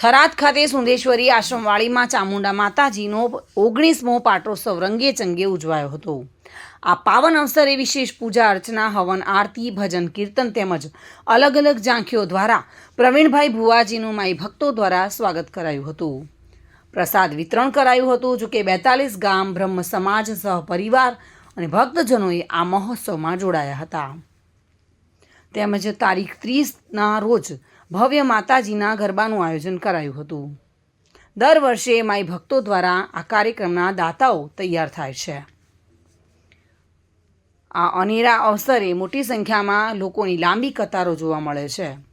થરાદ ખાતે સુંદેશ્વરી આશ્રમવાળીમાં ચામુંડા માતાજીનો ઓગણીસમો પાટોત્સવ રંગે ચંગે ઉજવાયો હતો. આ પાવન અવસરે વિશેષ પૂજા અર્ચના, હવન આરતી, ભજન કીર્તન તેમજ અલગ અલગ ઝાંખીઓ દ્વારા પ્રવીણભાઈ ભુવાજીનું માઈ ભક્તો દ્વારા સ્વાગત કરાયું હતું. પ્રસાદ વિતરણ કરાયું હતું, જોકે બેતાલીસ ગામ, બ્રહ્મ સમાજ, સહપરિવાર અને ભક્તજનોએ આ મહોત્સવમાં જોડાયા હતા. તેમજ તારીખ ત્રીસના રોજ ભવ્ય માતાજીના ગરબાનું આયોજન કરાયું હતું. દર વર્ષે માઈ ભક્તો દ્વારા આ કાર્યક્રમના દાતાઓ તૈયાર થાય છે. આ અનેરા અવસરે મોટી સંખ્યામાં લોકોની લાંબી કતારો જોવા મળે છે.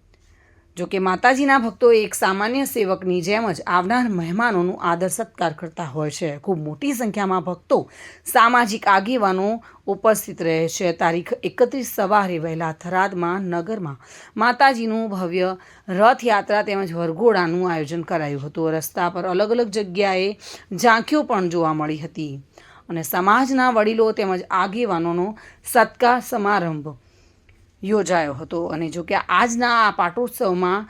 જો કે માતાજીના ભક્તો એક સામાન્ય સેવકની જેમ જ આવનાર મહેમાનોનું આદર સત્કાર કરતા હોય છે. ખૂબ મોટી સંખ્યામાં ભક્તો સામાજિક આગેવાનો ઉપસ્થિત રહે છે. તારીખ એકત્રીસ સવારે વહેલા થરાદમાં નગરમાં માતાજીનું ભવ્ય રથયાત્રા તેમજ વરઘોડાનું આયોજન કરાયું હતું. રસ્તા પર અલગ અલગ જગ્યાએ ઝાંખીઓ પણ જોવા મળી હતી અને સમાજના વડીલો તેમજ આગેવાનોનો સત્કાર સમારંભ યોજાયો હતો અને જો કે આજના આ પાટોત્સવમાં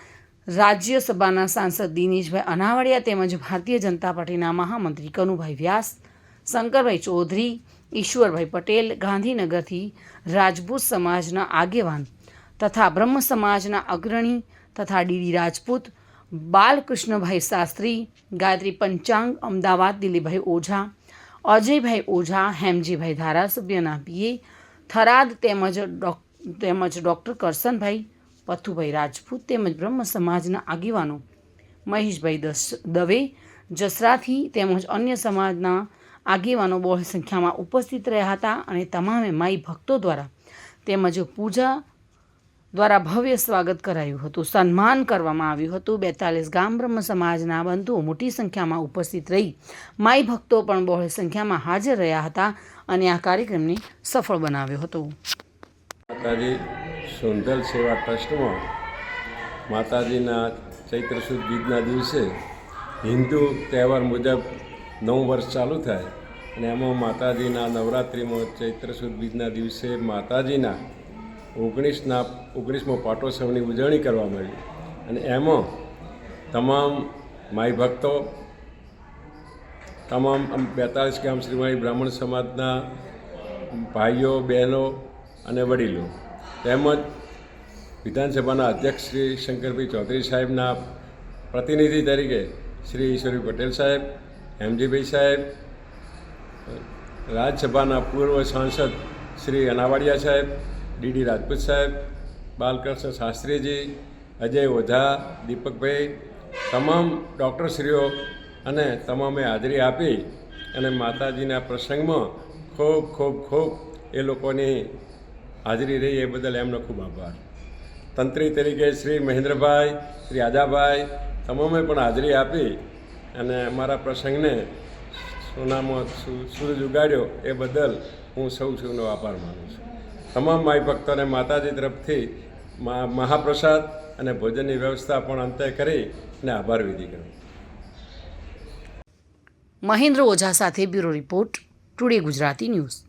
રાજ્યસભાના સાંસદ દિનેશભાઈ અનાવડિયા તેમજ ભારતીય જનતા પાર્ટીના મહામંત્રી કનુભાઈ વ્યાસ, શંકરભાઈ ચૌધરી, ઈશ્વરભાઈ પટેલ, ગાંધીનગરથી રાજપૂત સમાજના આગેવાન તથા બ્રહ્મ સમાજના અગ્રણી તથા ડીડી રાજપૂત બાલકૃષ્ણભાઈ શાસ્ત્રી, ગાયત્રી પંચાંગ, અમદાવાદ દિલીપભાઈ ઓઝા, અજયભાઈ ઓઝા, હેમજીભાઈ ધારાસભ્યના પીએ, થરાદ તેમજ ડોક તેમજ ડૉક્ટર કરશનભાઈ પથુભાઈ રાજપૂત તેમજ બ્રહ્મ સમાજના આગેવાનો મહેશભાઈ દસ, દવે, જસરાથી તેમજ અન્ય સમાજના આગેવાનો બહોળ સંખ્યામાં ઉપસ્થિત રહ્યા હતા અને તમામે માઈ ભક્તો દ્વારા તેમજ પૂજા દ્વારા ભવ્ય સ્વાગત કરાયું હતું. સન્માન કરવામાં આવ્યું હતું. બેતાલીસ ગામ બ્રહ્મ સમાજના બંધુઓ મોટી સંખ્યામાં ઉપસ્થિત રહી માઈ ભક્તો પણ બહોળી સંખ્યામાં હાજર રહ્યા હતા અને આ કાર્યક્રમને સફળ બનાવ્યો હતો. માતાજી સોંધલ સેવા ટ્રસ્ટમાં માતાજીના ચૈત્ર સુદ બીજના દિવસે હિન્દુ તહેવાર મુજબ નવ વર્ષ ચાલુ થાય અને એમાં માતાજીના નવરાત્રિમાં ચૈત્ર સુદ બીજના દિવસે માતાજીના ઓગણીસના ઓગણીસમો પાટોત્સવની ઉજવણી કરવામાં આવી અને એમાં તમામ માઈ ભક્તો, તમામ બેતાળીસ ગામ શ્રીમાળી બ્રાહ્મણ સમાજના ભાઈઓ, બહેનો અને વડીલો. તેમજ વિધાનસભાના અધ્યક્ષ શ્રી શંકરભાઈ ચૌધરી સાહેબના પ્રતિનિધિ તરીકે શ્રી ઈશ્વરી પટેલ સાહેબ હેમજીભાઈ સાહેબ, રાજ્યસભાના પૂર્વ સાંસદ શ્રી અનાવાડિયા સાહેબ, ડીડી રાજપૂત સાહેબ, બાલકૃષ્ણ શાસ્ત્રીજી, અજય ઓઝા, દીપકભાઈ, તમામ ડૉક્ટરશ્રીઓ અને તમામે હાજરી આપી અને માતાજીના પ્રસંગમાં ખૂબ ખૂબ ખૂબ એ લોકોની હાજરી રહી એ બદલ એમનો ખૂબ આભાર. તંત્રી તરીકે શ્રી મહેન્દ્રભાઈ, શ્રી આજાભાઈ, તમામે પણ હાજરી આપી અને અમારા પ્રસંગને સોનામાં સૂરજ ઉગાડ્યો એ બદલ હું સૌ સૌનો આભાર માનું છું. તમામ માઈ ભક્તોને માતાજી તરફથી મહાપ્રસાદ અને ભોજનની વ્યવસ્થા પણ અંતે કરી અને આભાર વિધિ કરું. મહેન્દ્ર ઓઝા સાથે bureau report, Today Gujarati News.